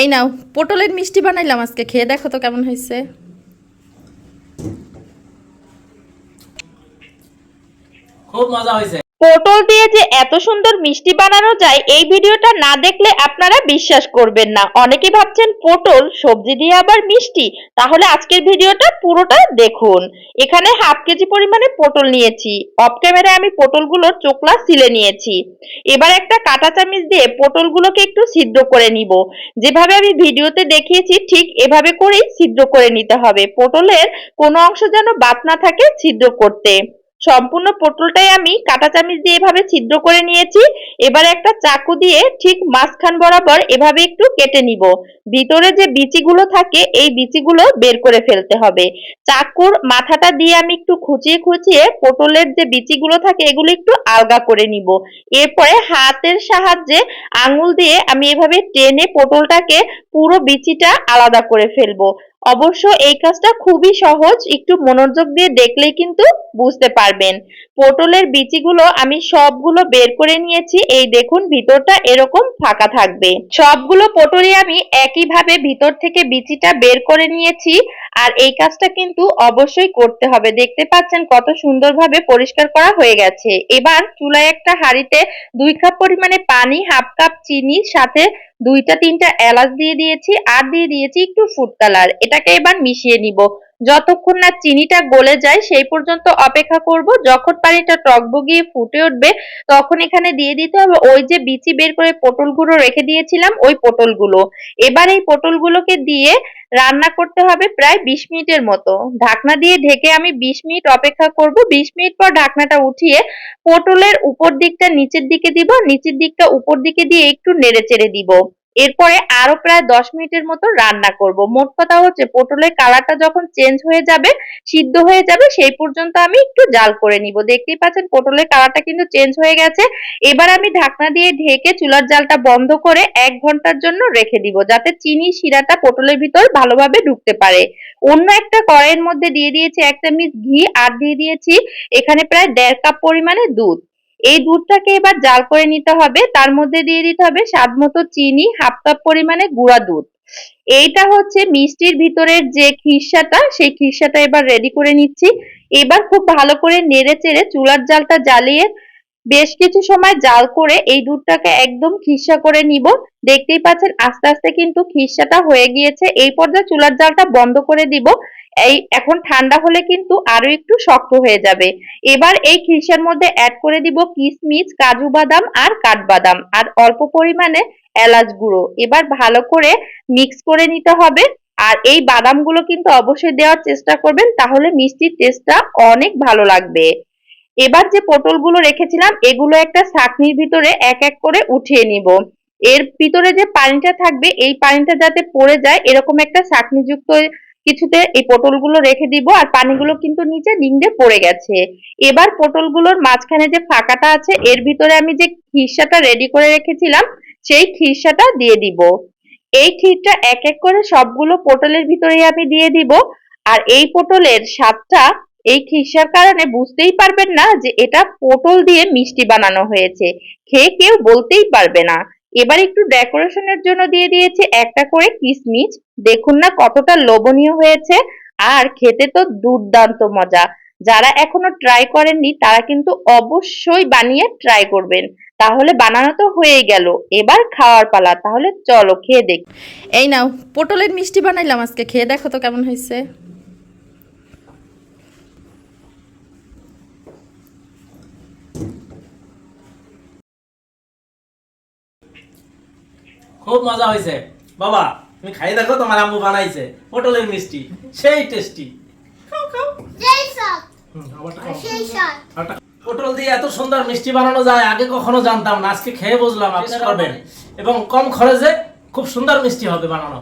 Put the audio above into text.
এই নাও পটলের মিষ্টি বানাইলাম আজকে খেয়ে দেখো তো কেমন হয়েছে। খুব মজা হয়েছে। পটল দিয়ে যে এত সুন্দর মিষ্টি বানানো যায়, এই ভিডিওটা না দেখলে আপনারা বিশ্বাস করবেন না। অনেকে ভাবছেন পটল, সবজি দিয়ে আবার মিষ্টি। তাহলে আজকের ভিডিওটা পুরোটা দেখুন। এখানে হাফ কেজি পরিমাণে পটল নিয়েছি। অফ ক্যামেরায় আমি পটলগুলোর চোকলা সিলে নিয়েছি। এবার একটা কাঁটা চামিচ দিয়ে পটলগুলোকে একটু সিদ্ধ করে নিব। যেভাবে আমি ভিডিওতে দেখিয়েছি, ঠিক এভাবে করেই সিদ্ধ করে নিতে হবে। পটলের কোনো অংশ যেন বাদ না থাকে সিদ্ধ করতে। সম্পূর্ণ পটলটাই আমি কাঁটা চামিচ দিয়ে এভাবে ছিদ্র করে নিয়েছি। এবার একটা চাকু দিয়ে ঠিক মাঝখান বরাবর এভাবে একটু কেটে নিব। ভিতরে যে বিচিগুলো থাকে, এই বিচিগুলো বের করে ফেলতে হবে। চাকুর মাথাটা দিয়ে আমি একটু খুঁচিয়ে খুঁচিয়ে পটলের যে বিচিগুলো থাকে, এগুলো একটু আলগা করে নিব। এরপরে হাতের সাহায্যে আঙুল দিয়ে আমি এভাবে টেনে পটলটাকে পুরো বিচিটা আলাদা করে ফেলব। অবশ্য এই কাজটা খুবই সহজ, একটু মনোযোগ দিয়ে দেখলেই কিন্তু বুঝতে পারবেন। পটলের বিচিগুলো আমি সবগুলো বের করে নিয়েছি, এই দেখুন ভিতরটা এরকম ফাঁকা থাকবে। সবগুলো পটলই আমি একইভাবে ভিতর থেকে বিচিটা বের করে নিয়েছি, আর এই কাজটা কিন্তু অবশ্যই করতে হবে। দেখতে পাচ্ছেন কত সুন্দরভাবে পরিষ্কার করা হয়ে গেছে। এবার চুলায় একটা হাঁড়িতে দুই কাপ পরিমাণে পানি, হাফ কাপ চিনি সাথে দুইটা, তিনটা এলাচ দিয়ে দিয়েছি, আর দিয়ে দিয়েছি একটু ফুড কালার এটাকে এবার মিশিয়ে নিব। যতক্ষণ না চিনিটা গলে যায়, সেই পর্যন্ত অপেক্ষা করব। যখন পানিটা টকবগিয়ে ফুটে উঠবে, তখন এখানে দিয়ে দিতে হবে ওই যে বিচি বের করে পটলগুলো রেখে দিয়েছিলাম, ওই পটলগুলো। এবার এই পটলগুলোকে দিয়ে রান্না করতে হবে প্রায় বিশ মিনিটের মতো। ঢাকনা দিয়ে ঢেকে আমি বিশ মিনিট অপেক্ষা করব। বিশ মিনিট পর ঢাকনাটা উঠিয়ে পটলের উপর দিকটা নিচের দিকে দিব। নিচের দিকটা উপর দিকে দিয়ে একটু নেড়ে চেড়ে দিব। এরপরে আরও প্রায় দশ মিনিটের মতো রান্না করব। মোট কথা হচ্ছে পটলের কালারটা যখন চেঞ্জ হয়ে যাবে, সিদ্ধ হয়ে যাবে, সেই পর্যন্ত আমি একটু জাল করে নিব। দেখতেই পাচ্ছেন পটলের কালারটা কিন্তু চেঞ্জ হয়ে গেছে। এবার আমি ঢাকনা দিয়ে ঢেকে চুলার জালটা বন্ধ করে এক ঘণ্টার জন্য রেখে দিব, যাতে চিনি শিরাটা পটলের ভিতর ভালোভাবে ঢুকতে পারে। অন্য একটা কড়াইয়ের মধ্যে দিয়ে দিয়েছি এক চামচ ঘি আর দিয়ে দিয়েছি এখানে প্রায় দেড় কাপ পরিমাণে দুধ। এই দুধটাকে এবার জাল করে নিতে হবে। তার মধ্যে দিয়ে দিতে হবে স্বাদ মতো চিনি, হাফ কাপ পরিমাণে গুঁড়া দুধ। এইটা হচ্ছে মিষ্টির ভিতরের যে খিরসাটা, সেই খিরসাটা এবার রেডি করে নিচ্ছি। এবার খুব ভালো করে নেড়ে চেড়ে চুলার জালটা জ্বালিয়ে বেশ কিছু সময় জাল করে এই দুধটাকে একদম খিরসা করে নিব। দেখতেই পাচ্ছেন, আস্তে আস্তে কিন্তু খিরসাটা হয়ে গিয়েছে। এই পর্যায়ে চুলার জালটা বন্ধ করে দিব। এই এখন ঠান্ডা হলে কিন্তু আরও একটু শক্ত হয়ে যাবে। এবার এই খিরসার মধ্যে অ্যাড করে দিব কিশমিশ কাজু বাদাম আর কাঠবাদাম আর অল্প পরিমাণে এলাচ গুঁড়ো। এবার ভালো করে মিক্স করে নিতে হবে আর এই বাদামগুলো কিন্তু অবশ্যই দেওয়ার চেষ্টা করবেন তাহলে মিষ্টির টেস্টটা অনেক ভালো লাগবে। এবার যে পটলগুলো রেখেছিলাম এগুলো একটা ছাঁকনির ভিতরে এক এক করে উঠিয়ে নিব। এর ভিতরে যে পানিটা থাকবে এই পানিটা যাতে পড়ে যায় এরকম একটা ছাঁকনিযুক্ত কিছুতে এই পটলগুলো রেখে দিব আর পানিগুলো কিন্তু নিচে ডিঙ্গে পড়ে গেছে। এবার পটলগুলোর মাঝখানে যে ফাঁকাটা আছে, এর ভিতরে আমি যে খিরসাটা রেডি করে রেখেছিলাম, সেই খিরসাটা দিয়ে দিব। এই ক্ষীরটা এক এক করে সবগুলো পটলের ভিতরেই আমি দিয়ে দিব। আর এই পটলের স্বাদটা এই খিরসার কারণে বুঝতেই পারবেন না যে এটা পটল দিয়ে মিষ্টি বানানো হয়েছে। খেয়ে কেউ বলতেই পারবে না। এবার একটু ডেকোরেশনের জন্য দিয়ে দিয়েছি একটা করে কিশমিশ দেখুন না কতটা লোভনীয় হয়েছে। আর খেতে তো দুর্দান্ত মজা। যারা এখনও ট্রাই করেননি, তারা কিন্তু অবশ্যই বানিয়ে ট্রাই করবেন। তাহলে বানানো তো হয়েই গেল। এবার খাওয়ার পালা। তাহলে চলো খেয়ে দেখ। এই নাও, পটলের মিষ্টি বানাইলাম আজকে। খেয়ে দেখো তো কেমন হয়েছে। খুব মজা হয়েছে। বাবা তুমি খাই দেখো তোমার আম্মু বানাইছে। পটলের মিষ্টি সেই টেস্টি পটল দিয়ে এত সুন্দর মিষ্টি বানানো যায় আগে কখনো জানতাম না। আজকে খেয়ে বুঝলাম আপনি করবেন। এবং কম খরচে খুব সুন্দর মিষ্টি হবে বানানো।